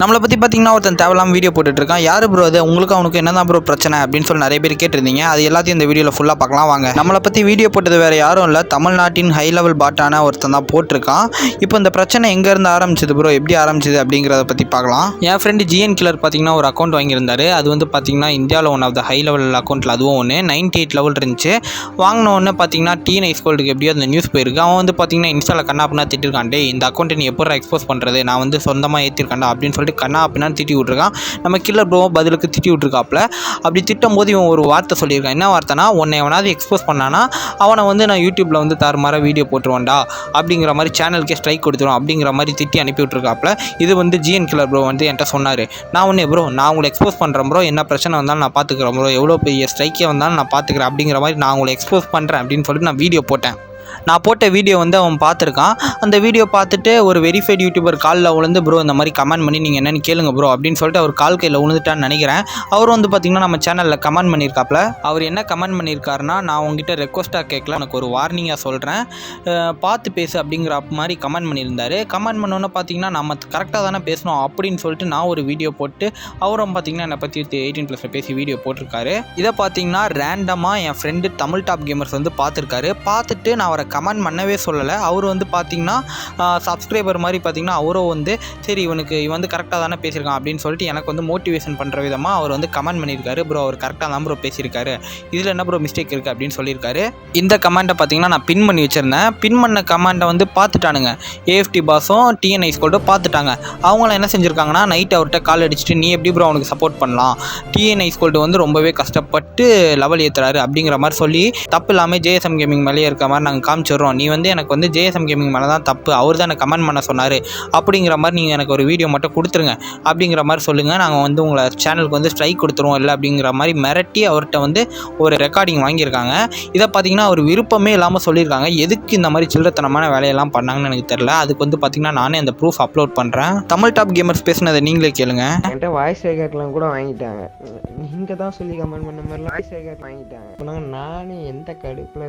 நம்மளை பற்றி பார்த்தீங்கன்னா ஒருத்தன் தேவையில்லாமல் வீடியோ போட்டுட்டு இருக்கான் யார் ப்ரோ அது? உங்களுக்கு அவனுக்கு என்ன தான் ப்ரோ பிரச்சனை அப்படின்னு சொல்லி நிறைய பேர் கேட்டிருந்தீங்க. அது எல்லாத்தையும் இந்த வீடியோவில் ஃபுல்லாக பார்க்கலாம். வாங்க. நம்மளை பற்றி வீடியோ போட்டது வேறு யாரும் இல்லை. தமிழ்நாட்டின் ஹை லெவல் பாட்டான ஒருத்தன் தான் போட்டிருக்கான். இப்போ இந்த பிரச்சனை எங்கேருந்து ஆரம்பிச்சது ப்ரோ எப்படி ஆரம்பிச்சது அப்படிங்கிறத பற்றி பார்க்கலாம். என் ஃப்ரெண்டு ஜிஎன் கிளர் பார்த்தீங்கன்னா ஒரு அக்கௌண்ட் வாங்கியிருந்தாரு. அது வந்து பார்த்தீங்கன்னா இந்தியாவில் one of the high level அக்கௌண்ட்டில் அதுவும் ஒன்று நைன்டி எயிட் லெவல் இருந்துச்சு. வாங்கின ஒன்று பார்த்தீங்கன்னா டீன் ஐஸ்கோல்டுக்கு எப்படியோ அந்த நியூஸ் போயிருக்கு. அவன் வந்து பார்த்தீங்கன்னா இன்ஸ்டாவில் கண்ணா அப்படின்னா திட்டிருக்கான். இந்த அக்கௌண்ட்டை நீ எப்போ எக்ஸ்போஸ் பண்ணுறது நான் வந்து சொந்தமாக ஏற்றிருக்காண்டா அப்படின்னு சொல்லி சொல்லிட்டு கண்ணா அப்படின்னா திட்டி விட்ருக்கான் நம்ம கில்லர் ப்ரோவும் பதிலுக்கு திட்டி விட்ருக்காப்புல அப்படி திட்டும் போது இவன் ஒரு வார்த்தை சொல்லியிருக்கான். என்ன வார்த்தைனா உன்னை எவனாவது எக்ஸ்போஸ் பண்ணானா அவனை வந்து நான் யூடியூப்பில் வந்து தாறுமாற வீடியோ போட்டுருவான்டா. அப்படிங்கிற மாதிரி சேனலுக்கே ஸ்ட்ரைக் கொடுத்துரும். அப்படிங்கிற மாதிரி திட்டி அனுப்பி விட்ருக்காப்புல இது வந்து ஜிஎன் கில்லர் ப்ரோ வந்து என்கிட்ட சொன்னார். நான் உன்னே ப்ரோ நான் உங்களை எக்ஸ்போஸ் பண்ணுறேன் ப்ரோ என்ன பிரச்சனை வந்தாலும் நான் பார்த்துக்கிறேன் ப்ரோ எவ்வளோ பெரிய ஸ்ட்ரைக்கே வந்தாலும் நான் பார்த்துக்கிறேன் அப்படிங்கிற மாதிரி நான் உங்களை எக்ஸ்போஸ் பண்ணுறேன் அப்படின்னு சொல்லிட்டு நான் வீடியோ போட்டேன். நான் போட்ட வீடியோ வந்து அவன் பார்த்துருக்கான். அந்த வீடியோ பார்த்துட்டு ஒரு வெரிஃபைட் யூடியூபர் காலில் விழுந்து ப்ரோ இந்த மாதிரி கமெண்ட் பண்ணி நீங்கள் என்னென்னு கேளுங்க ப்ரோ அப்படின்னு சொல்லிட்டு அவர் கால் கையில் விழுந்துட்டான்னு நினைக்கிறேன். அவர் வந்து பார்த்திங்கன்னா நம்ம சேனலில் கமெண்ட் பண்ணியிருக்காப்ல. அவர் என்ன கமெண்ட் பண்ணியிருக்காருன்னா நான் உங்ககிட்ட ரெக்வஸ்ட்டாக கேட்கல எனக்கு ஒரு வார்னிங்காக சொல்கிறேன் பார்த்து பேசு அப்படிங்கிற மாதிரி கமெண்ட் பண்ணியிருந்தாரு. கமெண்ட் பண்ணோன்னே பார்த்தீங்கன்னா நம்ம கரெக்டாக தானே பேசணும் அப்படின்னு சொல்லிட்டு நான் ஒரு வீடியோ போட்டு அவரும் பார்த்தீங்கன்னா என்னை பற்றி எயிட்டீன் ப்ளஸில் பேசி வீடியோ போட்டிருக்காரு. இதை பார்த்தீங்கன்னா ரேண்டமாக என் ஃப்ரெண்டு தமிழ் டாப் கேமர்ஸ் வந்து பார்த்துருக்காரு. பார்த்துட்டு நான் அவரை கமெண்ட் பண்ணவே சொல்லலை. அவர் வந்து பார்த்தீங்கன்னா சப்ஸ்கிரைபர் மாதிரி பார்த்தீங்கன்னா அவரும் வந்து சரி இவனுக்கு இவன் வந்து கரெக்டாக தானே பேசியிருக்கான் அப்படின்னு சொல்லிட்டு எனக்கு வந்து மோட்டிவேஷன் பண்ணுற விதமாக அவர் வந்து கமெண்ட் பண்ணியிருக்காரு. ப்ரோ அவர் கரெக்டாக தான் ப்ரோ பேசியிருக்காரு. இதில் என்ன ப்ரோ மிஸ்டேக் இருக்குது அப்படின்னு சொல்லியிருக்காரு. இந்த கமெண்ட்டை பார்த்தீங்கன்னா நான் பின் பண்ணி வச்சுருந்தேன். பின் பண்ண கமெண்ட்டை வந்து பார்த்துட்டானுங்க. ஏஎஃப்டி பாஸும் டிஎன்ஐ ஸ்கோல்ட்டும் பார்த்துட்டாங்க. அவங்களாம் என்ன செஞ்சுருக்காங்கன்னா நைட் அவர்கிட்ட கால் அடிச்சுட்டு நீ எப்படி ப்ரோ அவனுக்கு சப்போர்ட் பண்ணலாம்? டிஎன்ஐ ஸ்கூல்ட்டு வந்து ரொம்பவே கஷ்டப்பட்டு லெவல் ஏற்றுறாரு அப்படிங்கிற மாதிரி சொல்லி தப்பு இல்லாமல் ஜேஎஸ்எம் கேமிங் மேலேயே இருக்க மாதிரி நாங்கள் காமிச்சிடுறோம். நீ வந்து எனக்கு வந்து ஜேஎஸ்எம் கேமிங் மேலே தான் தப்பு. அவர் தான் எனக்கு கமெண்ட் பண்ண சொன்னார். அப்படிங்கிற மாதிரி நீங்கள் எனக்கு ஒரு வீடியோ மட்டும் கொடுத்துருங்க. அப்படிங்கிற மாதிரி சொல்லுங்கள் நாங்கள் வந்து உங்களை சேனலுக்கு வந்து ஸ்ட்ரைக் கொடுத்துருவோம். இல்லை அப்படிங்கிற மாதிரி மிரட்டி அவர்கிட்ட வந்து ஒரு ரெக்கார்டிங் வாங்கியிருக்காங்க. இதை பார்த்தீங்கன்னா அவர் விருப்பமே இல்லாமல் சொல்லியிருக்காங்க. எதுக்கு இந்த மாதிரி சில்லறத்தனமான வேலையெல்லாம் பண்ணாங்கன்னு எனக்கு தெரில அதுக்கு வந்து பார்த்தீங்கன்னா நானே அந்த ப்ரூஃப் அப்லோட் பண்ணுறேன் தமிழ் டாப் கேமர்ஸ் பேசினதை நீங்களே கேளுங்க. என்கிட்ட வாய்ஸ் ரெக்கார்ட்லாம் கூட வாங்கிட்டாங்க. நீங்கள் தான் சொல்லி கமெண்ட் பண்ண மாதிரிலாம் வாய்ஸ் ரெக்கார்ட் வாங்கிட்டாங்க. இப்போ நானே எந்த கடுப்பில்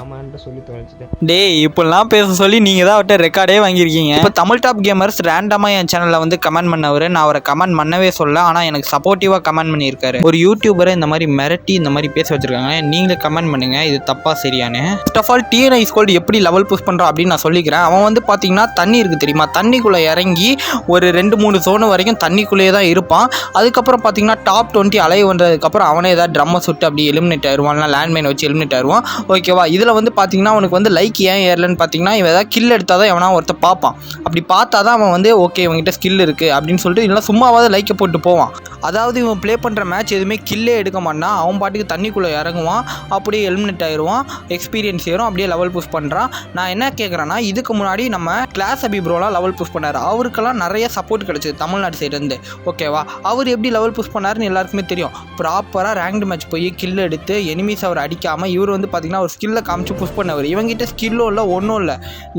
ஆமான்ட்டு சொல்லி தொலைச்சிட்டேன் டேய் இப்படிலாம் பேச சொல்லி நீங்கள் தான் அவர்கிட்ட ரெக்கார்டே வாங்கியிருக்கீங்க. இப்போ தமிழ் டாப் கேமர்ஸ் ரேண்டமாக என் சேனலில் வந்து கமெண்ட் பண்ணவர் நான் அவரை கமெண்ட் பண்ணவே சொல்ல ஆனால் எனக்கு சப்போர்ட்டிவாக கமெண்ட் பண்ணியிருக்காரு. ஒரு யூடியூபரை இந்த மாதிரி மிரட்டி இந்த மாதிரி பேச வச்சிருக்காங்க. நீங்களே கமெண்ட் பண்ணுங்க இது தப்பா சரியானு first of all TNI scold எப்படி லெவல் புஷ் பண்ணுறான் அப்படின்னு நான் சொல்லிக்கிறேன். அவன் வந்து பார்த்தீங்கன்னா தண்ணி இருக்குது தெரியுமா? தண்ணிக்குள்ளே இறங்கி ஒரு ரெண்டு மூணு ஜோனு வரைக்கும் தண்ணிக்குள்ளேயே தான் இருப்பான். அதுக்கப்புறம் பார்த்தீங்கன்னா டாப் டுவெண்ட்டி அலைவ் வந்ததுக்கப்புறம் அவனே ஏதாவது ட்ரம்மை சுட்டு அப்படி எலிமினேட் ஆயிடுவான் இல்லை லேண்ட்மைன் வச்சு எலிமினேட் ஆயிடுவான் ஓகேவா இதில் வந்து பார்த்தீங்கன்னா அவனுக்கு வந்து லைக் ஏன் ஏறலன்னு பார்த்தீங்கன்னா இவன் ஏதாவது கில் எடுத்தால் தான் எவனா ஒருத்த பார்ப்பான். அப்படி பார்த்தா தான் அவன் வந்து ஓகே இவங்ககிட்ட ஸ்கில் இருக்குது அப்படின்னு சொல்லிட்டு இல்லைனா சும்மாவாவது லைக்கை போட்டு போவான். அதாவது இவன் ப்ளே பண்ணுற மேட்ச் எதுவுமே கில்லே எடுக்க மாட்டான். அவன் பாட்டுக்கு தண்ணிக்குள்ளே இறங்குவான் அப்படியே எலிமினேட் ஆயிடுவான் எக்ஸ்பீரியன்ஸ் ஏறும் அப்படியே லெவல் புஷ் பண்ணுறான் நான் என்ன கேட்குறேன்னா இதுக்கு முன்னாடி நம்ம கிளாஸ் அபி ப்ரோலாம் லெவல் புஷ் பண்ணார். அவருக்கெல்லாம் நிறைய சப்போர்ட் கிடச்சிது தமிழ்நாடு சைடுலேருந்து ஓகேவா அவர் எப்படி லெவல் புஷ் பண்ணாருன்னு எல்லாருக்குமே தெரியும். ப்ராப்பராக ரேங்க்டு மேட்ச் போய் கில் எடுத்து எனிமீஸ் அவர் அடிக்காமல் இவர் வந்து பார்த்தீங்கன்னா ஒரு ஸ்கில்லை காமிச்சு புஷ் பண்ணவர். இவங்கிட்ட ஸ்கில்லும் இல்லை ஒன்றும் இல்லை.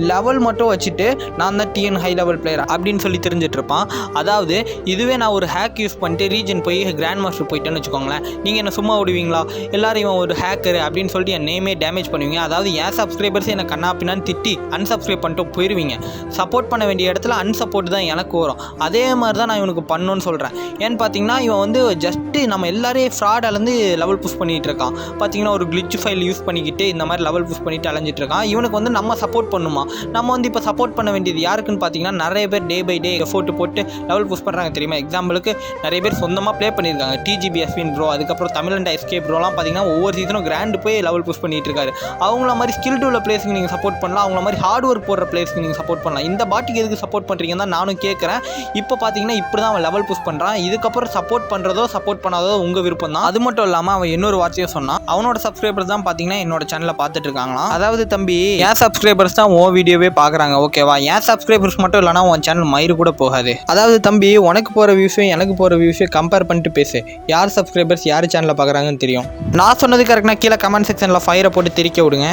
லெவல் மட்டும் வச்சுட்டு நான் தான் டிஎன் ஹை லெவல் பிளேயர் அப்படின்னு சொல்லி தெரிஞ்சிட்ருப்பான் அதாவது இதுவே நான் ஒரு ஹேக் யூஸ் பண்ணிட்டு ரீஜன் போய் கிராண்ட் மாஸ்டர் போயிட்டேன்னு வச்சுக்கோங்களேன். நீங்கள் என்ன சும்மா விடுவீங்களா எல்லாரும் இவன் ஒரு ஹேக்கர் அப்படின்னு சொல்லிட்டு என் நேமே டேமேஜ் பண்ணுவீங்க. அதாவது என் சப்ஸ்கிரைபர்ஸ் என்ன கண்ணா பின்னான்னு திட்டி அன்சப்ஸ்கிரைப் பண்ணிட்டு போயிடுவீங்க சப்போர்ட் பண்ண வேண்டிய இடத்துல அன்சப்போர்ட் தான் எனக்கு வரும். அதே மாதிரி தான் நான் இவனுக்கு பண்ணணும்னு சொல்கிறேன் ஏன்னு பார்த்தீங்கன்னா இவன் வந்து ஜஸ்ட்டு நம்ம எல்லாரையும் ஃப்ராடாலேருந்து லெவல் புஷ் பண்ணிகிட்டு இருக்கான். பார்த்தீங்கன்னா ஒரு glitch ஃபைல் யூஸ் பண்ணிக்கிட்டு இந்த மாதிரி லெவல் புஷ் பண்ணிட்டு அலைஞ்சு இருக்கான் இவனுக்கு வந்து நம்ம சப்போர்ட் பண்ணுமா? நம்ம வந்து இப்போ சப்போர்ட் பண்ண வேண்டியது யாருக்குன்னு பார்த்தீங்கன்னா நிறைய பேர் டே பை டே எஃபோர்ட் போட்டு லெவல் புஷ் பண்ணுறாங்க தெரியுமா? எக்ஸாம்பிளுக்கு நிறைய பேர் சொந்தமாக ப்ளே பண்ணியிருக்காங்க. டிஜிபிஎஸ்பின் ப்ரோ அதுக்கப்புறம் தமிழ் எஸ்கே ப்ரோலாம் பார்த்தீங்கன்னா ஒவ்வொரு சீசனும் கிராண்டு போய் லெவல் புஷ் பண்ணிட்டு இருக்காரு அவங்கள மாதிரி ஸ்கில் உள்ள பிளேஸ்க்கு நீங்கள் சப்போர்ட் பண்ணலாம். அவங்கள மாதிரி ஹார்ட் ஒர்க் போடுற பிளேஸ்க்கு நீங்கள் சப்போர்ட் பண்ணலாம். இந்த பாட்டுக்கு எதுக்கு சப்போர்ட் பண்ணுறீங்கன்னு தான் நானும் கேட்குறேன் இப்போ பார்த்தீங்கன்னா இப்படி தான் அவன் லெவல் புஷ் பண்ணுறான் இதுக்கப்புறம் சப்போர்ட் பண்ணுறதோ சப்போர்ட் பண்ணாதோ உங்கள் விருப்பம் தான் அது மட்டும் இல்லாமல் அவன் இன்னொரு வார்த்தையும் சொன்னான். அவனோட சப்ஸ்கிரைபர் தான் பார்த்தீங்கன்னா என்னோட சேனலை பார்த்துட்டு இருக்காங்களாம். அதாவது தம்பி? என் சப்ஸ்கிரைபர்ஸ் தான் உன் வீடியோவே பார்க்குறாங்க ஓகேவா என் சப்ஸ்கிரைபர்ஸ் மட்டும் இல்லைனா உன் சேனல் மயிறு கூட போகாது. அதாவது தம்பி உனக்கு போகிற வியூஸையும் எனக்கு போகிற வியூஸையும் கம்பேர் பண்ணிட்டு பேசு. யார் சப்ஸ்கிரைபர்ஸ் யார் சேனலில் பார்க்குறாங்கன்னு தெரியும். நான் சொன்னது கரெக்டாக கீழே கமெண்ட் செக்ஷனில் ஃபயரை போட்டு திரிக்க விடுங்க.